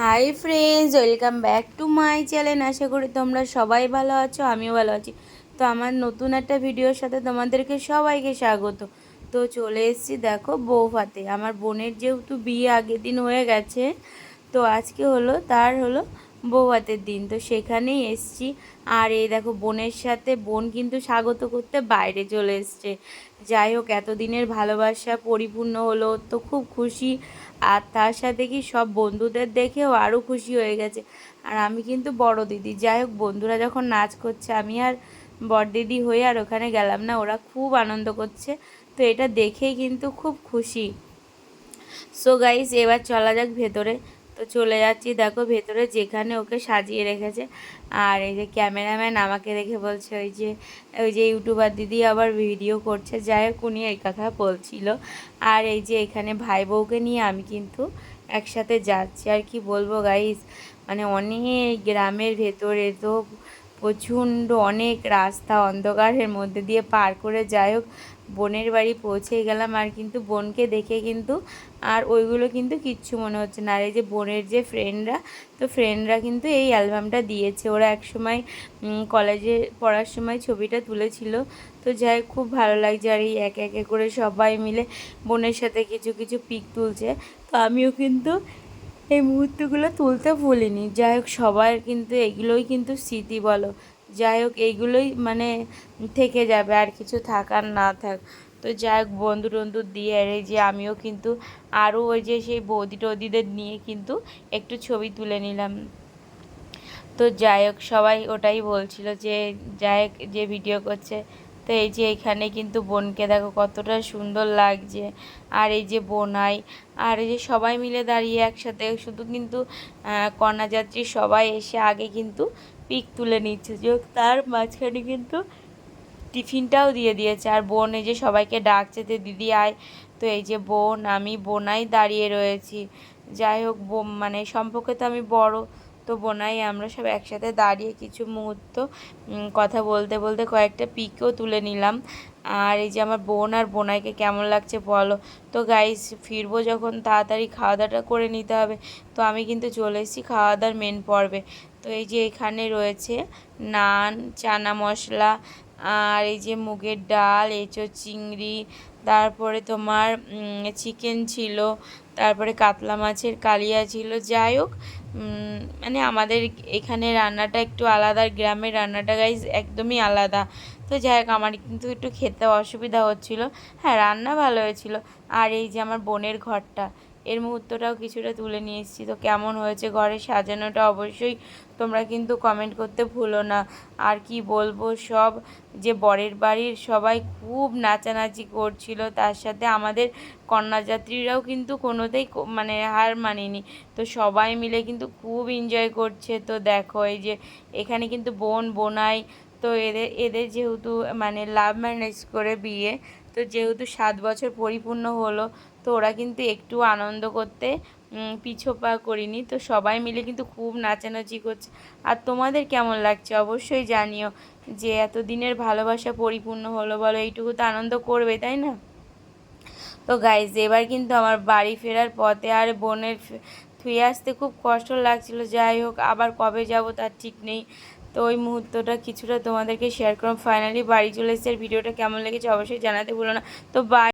Hi friends welcome back to my channel আশা করি তোমরা সবাই ভালো আছো, আমিও ভালো আছি। তো আমার নতুন একটা ভিডিওর সাথে তোমাদেরকে সবাইকে স্বাগত। তো চলে এসেছি দেখো বৌভাতে। আমার বোনের যেহেতু বিয়ে আগের দিন হয়ে গেছে, তো আজকে হলো, তার হলো বৌভাতের দিন। তো সেখানেই এসছি। আর এই দেখো বোনের সাথে বোন কিন্তু স্বাগত করতে বাইরে চলে এসছে। যাই হোক, এতদিনের ভালোবাসা পরিপূর্ণ হলো, তো খুব খুশি। আর তার সাথে কি সব বন্ধুদের দেখেও আরও খুশি হয়ে গেছে। আর আমি কিন্তু বড় দিদি। যাই হোক, বন্ধুরা যখন নাচ করছে, আমি আর বড় দিদি হয়ে আর ওখানে গেলাম না, ওরা খুব আনন্দ করছে। তো এটা দেখেই কিন্তু খুব খুশি। সো গাইস এবার চলা যাক ভেতরে। তো চলে যাচ্ছি, দেখো ভেতরে যেখানে ওকে সাজিয়ে রেখেছে। আর এই যে ক্যামেরাম্যান আমাকে দেখে বলছে, ওই যে ওই যে ইউটিউবার দিদি আবার ভিডিও করছে। যাই হোক, উনি এই কথা বলছিল। আর এই যে এখানে ভাই বউকে নিয়ে আমি কিন্তু একসাথে যাচ্ছি। আর কি বলব গাইস মানে অনেক গ্রামের ভেতরে তো প্রচণ্ড অনেক রাস্তা অন্ধকারের মধ্যে দিয়ে পার করে যাই হোক, বোনের বাড়ি পৌঁছে গেলাম। আর কিন্তু বোনকে দেখে কিন্তু আর ওইগুলো কিন্তু কিচ্ছু মনে হচ্ছে না। আর এই যে বোনের যে ফ্রেন্ডরা তো ফ্রেন্ডরা কিন্তু এই অ্যালবামটা দিয়েছে। ওরা একসময় কলেজে পড়ার সময় ছবিটা তুলেছিল। তো যাই খুব ভালো লাগছে। আর এই একে একে করে সবাই মিলে বোনের সাথে কিছু কিছু পিক তুলছে। তো আমিও কিন্তু এই মুহূর্তগুলো তুলতে ভুলিনি। যাই হোক, সবার কিন্তু এগুলোই কিন্তু স্মৃতি বলো। যাই হোক এইগুলোই মানে থেকে যাবে, আর কিছু থাকার না থাক। তো যাই হোক বন্ধু টন্ধু দিয়ে আর যে আমিও কিন্তু আরও ওই যে সেই বৌদি টৌদিদের নিয়ে কিন্তু একটু ছবি তুলে নিলাম। তো যাই হোক, সবাই ওটাই বলছিল যে, যাই হোক, যে ভিডিও করছে তো এই যে এখানে কিন্তু বোনকে দেখো কতটা সুন্দর লাগছে। আর এই যে বোনাই, আর এই যে সবাই মিলে দাঁড়িয়ে একসাথে, শুধু কিন্তু কন্যাযাত্রী সবাই এসে আগে কিন্তু পিক তুলে নিচ্ছে। যে তার মাঝখানে কিন্তু টিফিনটাও দিয়ে দিয়েছে। আর বোন এই যে সবাইকে ডাকছে যে, দিদি আয়। তো এই যে বোন, আমি বোনাই দাঁড়িয়ে রয়েছি। যাই হোক মানে সম্পর্কে তো আমি বড় তো বোনাই, আমরা সব একসাথে দাঁড়িয়ে কিছু মুহূর্ত কথা বলতে বলতে কয়েকটা পিকও তুলে নিলাম। আর এই যে আমার বোন আর বোনাইকে কেমন লাগছে বলো? তো গাইস ফিরবো যখন তাড়াতাড়ি খাওয়া দাওয়াটা করে নিতে হবে। তো আমি কিন্তু চলে এসেছি খাওয়া দাওয়ার মেন পর্বে। তো এই যে এখানে রয়েছে নান, চানা মশলা আর এই যে মুগের ডাল, এঁচো চিংড়ি, তারপরে তোমার চিকেন ছিল, তারপরে কাতলা মাছের কালিয়া ছিল। যাই হোক মানে আমাদের এখানে রান্নাটা একটু আলাদা গ্রামের রান্নাটা গাইজ একদমই আলাদা। তো যাই হোক আমার কিন্তু একটু খেতে অসুবিধা হচ্ছিল। হ্যাঁ রান্না ভালো হয়েছিল। আর এই যে আমার বোনের ঘরটা, এর মুহূর্তটাও কিছুটা তুলে নিয়ে এসেছি। তো কেমন হয়েছে ঘরে সাজানোটা অবশ্যই তোমরা কিন্তু কমেন্ট করতে ভুলো না। আর কি বলব, সব যে বরের বাড়ির সবাই খুব নাচানাচি করছিল। তার সাথে আমাদের কন্যাযাত্রীরাও কিন্তু কোনোতেই মানে হার মানেনি। তো সবাই মিলে কিন্তু খুব এনজয় করছে। তো দেখো, এই যে এখানে কিন্তু বোন, বোনাই তো এদের এদের যেহেতু মানে লাভ ম্যারেজ করে বিয়ে, তো যেহেতু সাত বছর পরিপূর্ণ হলো, তো ওরা কিন্তু একটু আনন্দ করতে পিছোপা করিনি। তো সবাই মিলে কিন্তু খুব নাচানাচি করছে। আর তোমাদের কেমন লাগছে? অবশ্যই জানিও যে এত দিনের ভালোবাসা পরিপূর্ণ হলো বলো, এইটুকু তো আনন্দ করবে, তাই না? তো গাইজ এবার কিন্তু আমার বাড়ি ফেরার পথে আর বোনের থুয়ে আসতে খুব কষ্ট লাগছিল। যাই হোক, আবার কবে যাব তার ঠিক নেই। তো ওই মুহূর্তটা কিছুটা তোমাদেরকে শেয়ার করলাম। ফাইনালি বাড়ি চলে এসেছে। আর ভিডিওটা কেমন লেগেছে অবশ্যই জানাতে ভুলো না। তো বাই